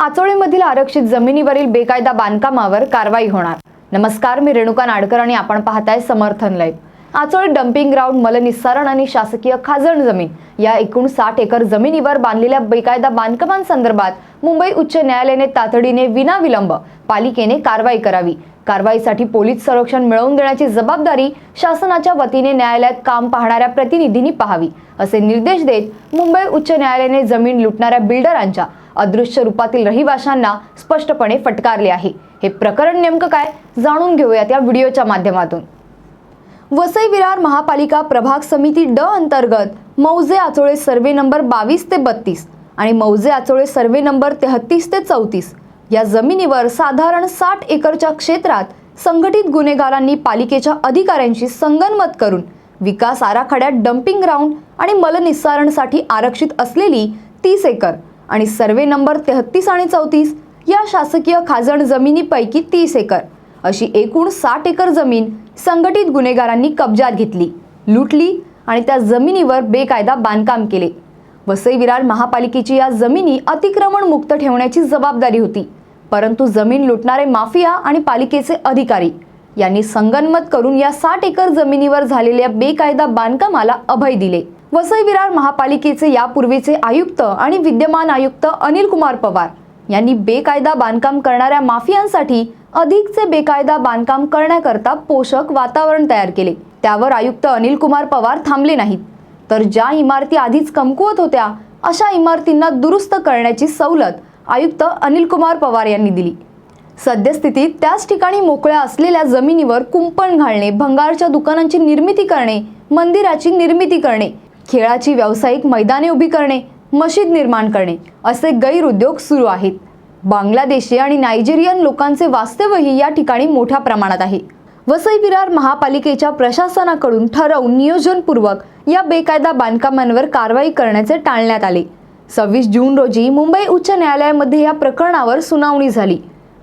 आचोळीमधील आरक्षित जमिनीवरील बेकायदा बांधकामावर कारवाई होणार. नमस्कार मी रेणुका नाडकर आणि आपण पाहताय समर्थन लाईव्ह. आचोळी डम्पिंग ग्राउंड मलनिस्सारण आणि शासकीय खाजण जमीन या एकूण साठ एकर जमिनीवर बांधलेल्या बेकायदा बांधकामांसंदर्भात मुंबई उच्च न्यायालयाने तातडीने विनाविलंब पालिकेने कारवाई करावी. कारवाईसाठी पोलीस संरक्षण मिळवून देण्याची जबाबदारी शासनाच्या वतीने न्यायालयात काम पाहणाऱ्या प्रतिनिधींनी पाहावी असे निर्देश देत मुंबई उच्च न्यायालयाने जमीन लुटणाऱ्या बिल्डरांच्या अदृश्य रूपातील रहिवाशांना स्पष्टपणे फटकारले आहे. हे प्रकरण नेमकं काय? जाणून घेऊयात या व्हिडिओच्या माध्यमातून. वसई विरार महापालिका प्रभाग समिती ड अंतर्गत मौजे आचोळे सर्वे नंबर बावीस ते बत्तीस आणि मौजे आचोळे सर्वे नंबर तेहतीस ते चौतीस या जमिनीवर साधारण साठ एकरच्या क्षेत्रात संघटित गुन्हेगारांनी पालिकेच्या अधिकाऱ्यांशी संगनमत करून विकास आराखड्यात डम्पिंग ग्राउंड आणि मलनिस्सारणसाठी आरक्षित असलेली तीस एकर आणि सर्वे नंबर तेहतीस आणि चौतीस या शासकीय खाजण जमिनीपैकी तीस एकर. अशी एकूण साठ एकर जमीन संघटित गुन्हेगारांनी कब्जात घेतली लुटली आणि त्या जमिनीवर बेकायदा बांधकाम केले. वसई विरार महापालिकेची या जमिनी अतिक्रमण मुक्त ठेवण्याची जबाबदारी होती परंतु जमीन लुटणारे माफिया आणि पालिकेचे अधिकारी यांनी संगनमत करून या साठ एकर जमिनीवर झालेल्या बेकायदा बांधकामाला अभय दिले. वसई विरार महापालिकेचे यापूर्वीचे आयुक्त आणि विद्यमान आयुक्त अनिल कुमार पवार यांनी बेकायदा बांधकाम करणाऱ्या माफियांसाठी अधिकचे बेकायदा बांधकाम करण्याकरता पोषक वातावरण तयार केले. त्यावर आयुक्त अनिल कुमार पवार थांबले नाहीत. तर ज्या इमारती आधीच कमकुवत होत्या अशा इमारतींना दुरुस्त करण्याची सवलत आयुक्त अनिल कुमार पवार यांनी दिली. सद्यस्थितीत त्याच ठिकाणी मोकळ्या असलेल्या जमिनीवर कुंपण घालणे भंगारच्या दुकानांची निर्मिती करणे मंदिराची निर्मिती करणे खेळाची व्यावसायिक मैदाने उभी करणे मशीद निर्माण करणे असे गैरउद्योग सुरू आहेत. बांगलादेशी आणि नायजेरियन लोकांचे वास्तव्यही या ठिकाणी मोठ्या प्रमाणात आहे. वसई विरार महापालिकेच्या प्रशासनाकडून ठरवून नियोजनपूर्वक या बेकायदा बांधकामांवर कारवाई करण्याचे टाळण्यात आले. सव्वीस जून रोजी मुंबई उच्च न्यायालयामध्ये या प्रकरणावर सुनावणी झाली.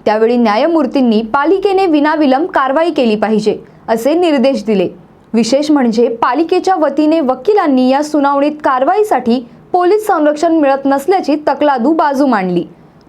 त्यावेळी न्यायमूर्तींनी पालिकेने विनाविलंब कारवाई केली पाहिजे असे निर्देश दिले. विशेष म्हणजे पालिकेच्या वतीने वकिलांनी या सुनावणीत कारवाईसाठी पोलीस संरक्षण मिळत नसल्याची तकलादू बाजू मांडली.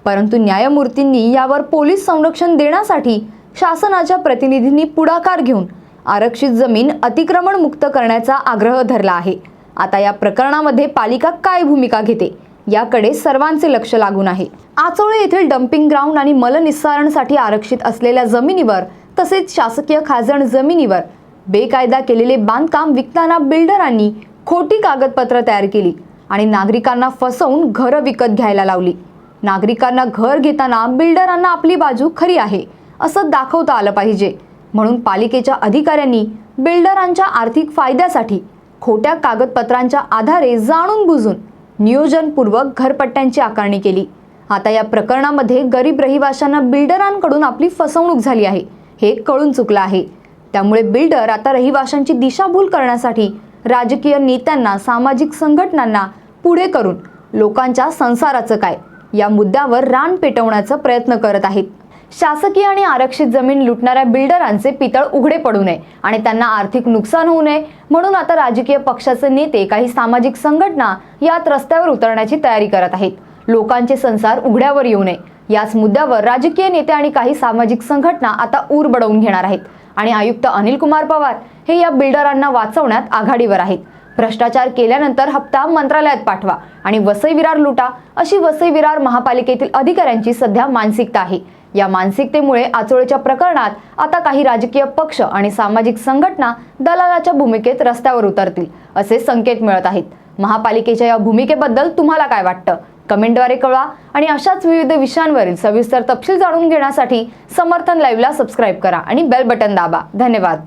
परंतु न्यायमूर्तींनी यावर पोलीस संरक्षण देण्यासाठी शासनाच्या प्रतिनिधींनी पुढाकार घेऊन आरक्षित जमीन अतिक्रमण मुक्त करण्याचा आग्रह धरला आहे. आता या प्रकरणामध्ये पालिका काय भूमिका घेते याकडे सर्वांचे लक्ष लागून आहे. आचोळे येथील डम्पिंग ग्राउंड आणि मलनिस्सारणसाठी आरक्षित असलेल्या जमिनीवर तसेच शासकीय खाजण जमिनीवर बेकायदा केलेले बांधकाम विकताना बिल्डरांनी खोटी कागदपत्र तयार केली आणि नागरिकांना फसवून घरं विकत घ्यायला लावली. नागरिकांना घर घेताना बिल्डरांना आपली बाजू खरी आहे असं दाखवता आलं पाहिजे. म्हणून पालिकेच्या अधिकाऱ्यांनी बिल्डरांच्या आर्थिक फायद्यासाठी खोट्या कागदपत्रांच्या आधारे जाणून बुजून नियोजनपूर्वक घरपट्ट्यांची आकारणी केली. आता या प्रकरणामध्ये गरीब रहिवाशांना बिल्डरांकडून आपली फसवणूक झाली आहे हे कळून चुकलं आहे. त्यामुळे बिल्डर आता रहिवाशांची दिशाभूल करण्यासाठी राजकीय नेत्यांना सामाजिक संघटनांना पुढे करून लोकांच्या संसाराचं काय या मुद्द्यावर रान पेटवण्याचा प्रयत्न करत आहेत. शासकीय आणि आरक्षित जमीन लुटणाऱ्या बिल्डरांचे पितळ उघडे पडू नये आणि त्यांना आर्थिक नुकसान होऊ नये म्हणून आता राजकीय पक्षाचे नेते काही सामाजिक संघटना यात रस्त्यावर उतरण्याची तयारी करत आहेत. लोकांचे संसार उघड्यावर येऊ नये. याच मुद्द्यावर राजकीय नेते आणि काही सामाजिक संघटना आता ऊर बडवून घेणार आहेत. आणि आयुक्त अनिल कुमार पवार हे या बिल्डरांना वाचवण्यात आघाडीवर आहेत. भ्रष्टाचार केल्यानंतर हप्ता मंत्रालयात पाठवा आणि वसई विरार लुटा अशी वसई विरार महापालिकेतील अधिकाऱ्यांची सध्या मानसिकता आहे. या मानसिकतेमुळे आचोळेच्या प्रकरणात आता काही राजकीय पक्ष आणि सामाजिक संघटना दलालाच्या भूमिकेत रस्त्यावर उतरतील असे संकेत मिळत आहेत. महापालिकेच्या या भूमिकेबद्दल तुम्हाला काय वाटतं? कमेंटद्वारे कळवा आणि अशाच विविध विषयांवरील सविस्तर तपशील जाणून घेण्यासाठी समर्थन लाईव्हला सबस्क्राईब करा आणि बेल बटन दाबा. धन्यवाद.